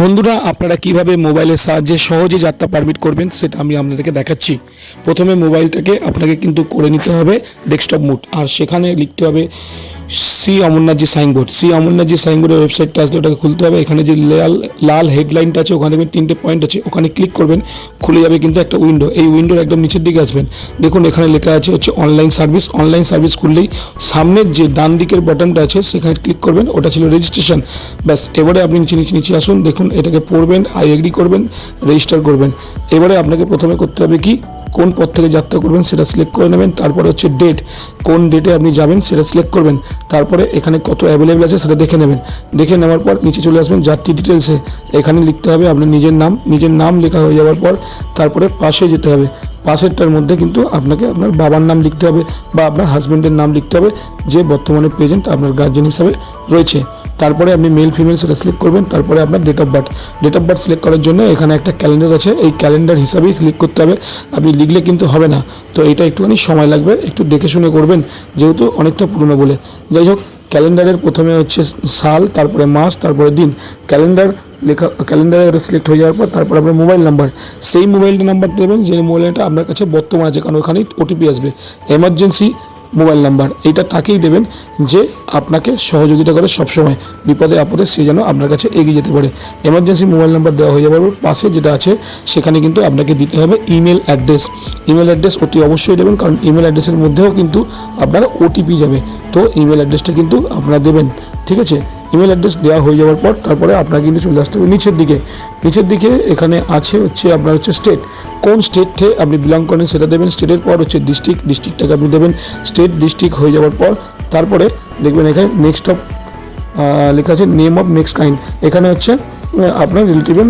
বন্ধুরা, আপনারা কীভাবে মোবাইলের সাহায্যে সহজে যাত্রা পারমিট করবেন সেটা আমি আপনাদেরকে দেখাচ্ছি। প্রথমে মোবাইলটাকে আপনাকে কিন্তু করে নিতে হবে ডেস্কটপ মুড আর সেখানে লিখতে হবে সি অমরনাথজি সাইনবোর্ড। সি অমরনাথজি সাইনবোর্ডের ওয়েবসাইটটা আসলে ওটাকে খুলতে হবে। এখানে যে লাল লাল হেডলাইনটা আছে, ওখানে দেখবেন তিনটে পয়েন্ট আছে, ওখানে ক্লিক করবেন, খুলে যাবে কিন্তু একটা উইন্ডো। এই উইন্ডোর একদম নিচের দিকে আসবেন। দেখুন, এখানে লেখা আছে হচ্ছে অনলাইন সার্ভিস। অনলাইন সার্ভিস খুললেই সামনের যে ডান দিকের বাটনটা আছে, সেখানে ক্লিক করবেন, ওটা ছিল রেজিস্ট্রেশন। ব্যাস, এবারে আপনি নিচে নিচে নিচে আসুন, দেখুন, এটাকে পড়বেন আই এগ্রি করবেন, রেজিস্টার করবেন। এবারে আপনাকে প্রথমে করতে হবে কি? কোন পথ থেকে যাত্রা করবেন সেটা সিলেক্ট করে নেবেন। তারপরে হচ্ছে ডেট কোন ডেটে আপনি যাবেন সেটা সিলেক্ট করবেন। তারপরে এখানে কত অ্যাভেলেবেল আছে সেটা দেখে নেবেন। দেখে নেওয়ার পর নিচে চলে আসবেন যাত্রী ডিটেলসে এখানে লিখতে হবে আপনার নিজের নাম নিজের নাম লেখা হয়ে যাওয়ার পর তারপরে পাশে যেতে হবে। পাশেরটার মধ্যে কিন্তু আপনাকে আপনার বাবার নাম লিখতে হবে বা আপনার হাজব্যান্ডের নাম লিখতে হবে। যে বর্তমানে প্রেজেন্ট আপনার গার্জেন হিসাবে রয়েছে। তারপরে আপনি মেল ফিমেল সেটা সিলেক্ট করবেন, তারপরে আপনার date of birth date of birth select করার জন্য এখানে একটা ক্যালেন্ডার আছে, এই ক্যালেন্ডার হিসাবেই ক্লিক করতে হবে। আপনি লিখলে কিন্তু হবে না। তো এটা একটুখানি সময় লাগবে, একটু দেখে শুনে করবেন, যেহেতু অনেকটা পুরনো বলে। যাই হোক ক্যালেন্ডারের প্রথমে হচ্ছে সাল, তারপরে মাস, তারপরে দিন। ক্যালেন্ডার লেখা ক্যালেন্ডারে সিলেক্ট হয়ে যাওয়ার পর তারপর আপনার মোবাইল নাম্বার সেই মোবাইল নাম্বার দেবেন যে মোবাইলটা আপনার কাছে বর্তমান আছে, কারণ ওখানেই ওটিপি আসবে। এমার্জেন্সি মোবাইল নাম্বার এটা তাকেই দেবেন যে আপনাকে সহযোগিতা করে সবসময়। বিপদে, আপদে সে যেন আপনার কাছে এগিয়ে যেতে পারে। এমার্জেন্সি মোবাইল নাম্বার দেওয়া হয়ে যাওয়ার পাশে যেটা আছে, সেখানে কিন্তু আপনাকে দিতে হবে ইমেল অ্যাড্রেস ইমেল অ্যাড্রেস অতি অবশ্যই দেবেন, কারণ ইমেল অ্যাড্রেসের মধ্যেও কিন্তু আপনার ওটিপি যাবে। তো ইমেল অ্যাড্রেসটা কিন্তু আপনারা দেবেন, ঠিক আছে? ইমেল অ্যাড্রেস দেওয়া হয়ে যাওয়ার পর তারপরে আপনার কিন্তু চলে আসতে হবে নিচের দিকে। নিচের দিকে এখানে আছে হচ্ছে আপনার হচ্ছে স্টেট কোন স্টেটে আপনি বিলং করেন সেটা দেবেন। স্টেটের পর হচ্ছে ডিস্ট্রিক্ট ডিস্ট্রিক্টটাকে আপনি দেবেন। স্টেট ডিস্ট্রিক্ট হয়ে যাওয়ার পর তারপরে দেখবেন এখানে নেক্সট অফ লেখা আছে নেম অফ নেক্সট কাইন্ড এখানে হচ্ছে আপনার রিলেটিভের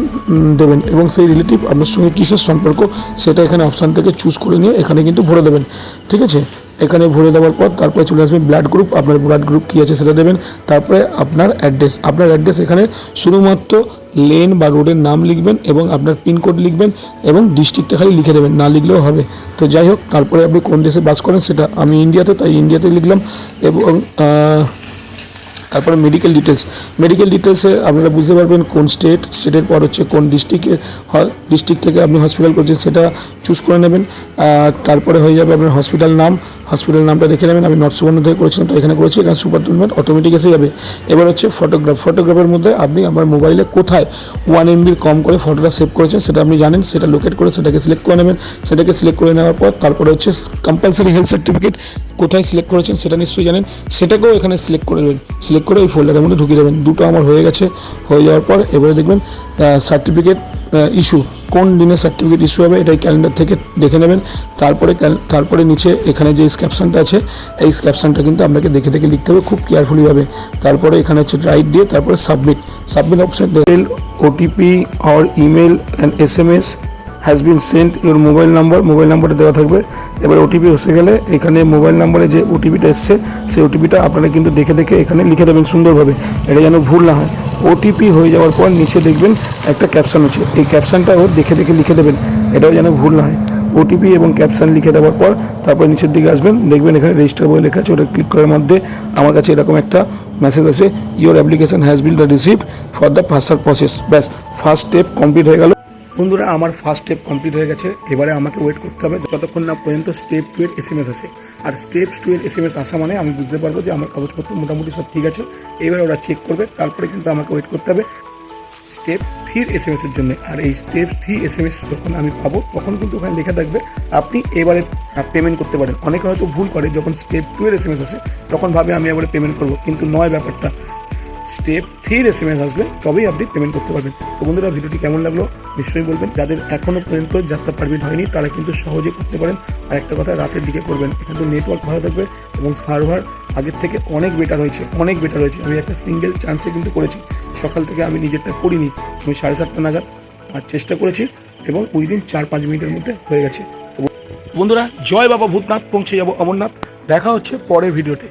দেবেন এবং সেই রিলেটিভ আপনার সঙ্গে কিসের সম্পর্ক সেটা এখানে অপশান থেকে চুজ করে নিয়ে এখানে কিন্তু ভরে দেবেন। ঠিক আছে? এখানে ভরে দেওয়ার পর তারপরে চলে আসবে ব্লাড গ্রুপ আপনার ব্লাড গ্রুপ কী আছে সেটা দেবেন। তারপরে আপনার অ্যাড্রেস আপনার অ্যাড্রেস এখানে শুধুমাত্র লেন বা রোডের নাম লিখবেন এবং আপনার পিনকোড লিখবেন এবং ডিস্ট্রিক্টটা খালি লিখে দেবেন, না লিখলেও হবে। তো যাই হোক, তারপরে আপনি কোন দেশে বাস করেন সেটা আমি ইন্ডিয়াতে তাই ইন্ডিয়াতে লিখলাম এবং তারপরে মেডিকেল ডিটেলস মেডিকেল ডিটেলসে আপনারা বুঝতে পারবেন কোন স্টেট স্টেটের পর হচ্ছে কোন ডিস্ট্রিক্টের ডিস্ট্রিক্ট থেকে আপনি হসপিটাল করছেন, সেটা চুজ করে নেবেন। তারপরে হয়ে যাবে আপনার হসপিটাল নাম। হসপিটাল নামটা দেখে নেবেন। আমি নর্থ সুবর্ণ থেকে করেছিলাম, তো এখানে করেছি, এখানে সুপার টুলমেন্ট অটোমেটিক এসে যাবে। এবার হচ্ছে ফটোগ্রাফ ফটোগ্রাফের মধ্যে আপনি আমার মোবাইলে কোথায় ওয়ান এমবির কম করে ফটোটা সেভ করেছেন, সেটা আপনি জানেন, সেটা লোকেট করে সেটাকে সিলেক্ট করে নেবেন। সেটাকে সিলেক্ট করে নেওয়ার পর তারপরে হচ্ছে কম্পালসারি হেলথ সার্টিফিকেট কোথায় সিলেক্ট করেছেন, সেটা নিশ্চয়ই জানেন। সেটাকেও এখানে সিলেক্ট করে নেবেন। সিলেক্ট করে ওই ফোল্ডারের মধ্যে ঢুকিয়ে দেবেন। দুটো আমার হয়ে গেছে, হয়ে যাওয়ার পর এবারে দেখবেন সার্টিফিকেট ইস্যু কোন দিনে সার্টিফিকেট ইস্যু হবে এটাই ক্যালেন্ডার থেকে দেখে নেবেন। তারপরে তারপরে নিচে এখানে যে স্ক্যাপশনটা আছে, এই স্ক্যাপশনটা কিন্তু আপনাকে দেখে দেখে লিখতে হবে খুব কেয়ারফুলিভাবে তারপরে এখানে হচ্ছে রাইট দিয়ে তারপরে submit submit option OTP or email and S M S has been sent your mobile number mobile নাম্বারটা দেওয়া থাকবে। এবার ওটিপি এসে গেলে এখানে মোবাইল নাম্বারে যে ওটিপিটা এসছে, সেই ওটিপিটা আপনারা কিন্তু দেখে দেখে এখানে লিখে দেবেন সুন্দরভাবে। এটা যেন ভুল না হয়। ওটিপি হয়ে যাওয়ার পর নিচে দেখবেন একটা ক্যাপশন আছে। এই ক্যাপশনটাও দেখে দেখে লিখে দেবেন। এটাও যেন ভুল না হয়। ওটিপি এবং ক্যাপশন লিখে দেওয়ার পর তারপর নিচের দিকে আসবেন। দেখবেন এখানে রেজিস্টার বলে লেখা আছে। ওটা ক্লিক করার মধ্যে আমার কাছে এরকম একটা মেসেজ আছে your application has been the receive for the further process ব্যাস ফার্স্ট স্টেপ কমপ্লিট হয়ে গেল। বন্ধুরা, আমার ফার্স্ট স্টেপ কমপ্লিট হয়ে গেছে। এবারে আমাকে ওয়েট করতে হবে। যতক্ষণ না পর্যন্ত স্টেপ টু এর এস এম এস আসে। আর স্টেপ টু এর এস এম এস আসা মানে আমি বুঝতে পারব যে আমার কাগজপত্র মোটামুটি সব ঠিক আছে। এবারে ওরা চেক করবে, তারপরে কিন্তু আমাকে ওয়েট করতে হবে স্টেপ থ্রির এস এম এসের জন্য। আর এই step three S M S যখন আমি পাবো, তখন কিন্তু ওখানে লেখা থাকবে, আপনি এবারে পেমেন্ট করতে পারেন। অনেকে হয়তো ভুল করে, যখন স্টেপ টু এর এস এম এস আসে, তখন ভাবে আমি এবারে পেমেন্ট করব। কিন্তু নয় ব্যাপারটা। স্টেপ থ্রির এস এম এস আসলে তবেই আপনি পেমেন্ট করতে পারবেন। তো বন্ধুরা, ভিডিওটি কেমন লাগল নিশ্চয়ই বলবেন। যাদের এখনও পর্যন্ত যাত্রা পারমিট হয়নি, তারা কিন্তু সহজে করতে পারেন। আর একটা কথা, রাতের দিকে করবেন। এখানে নেটওয়ার্ক ভালো থাকবে এবং সার্ভার আগের থেকে অনেক বেটার হয়েছে, অনেক বেটার হয়েছে। আমি একটা সিঙ্গেল চান্সে কিন্তু করেছি। সকাল থেকে আমি নিজেরটা করিনি। আমি সাড়ে সাতটা নাগাদ আর চেষ্টা করেছি এবং উইদিন চার পাঁচ মিনিটের মধ্যে হয়ে গেছে। বন্ধুরা, জয় বাবা ভূতনাথ, পৌঁছে যাব অমরনাথ। দেখা হচ্ছে পরের ভিডিওতে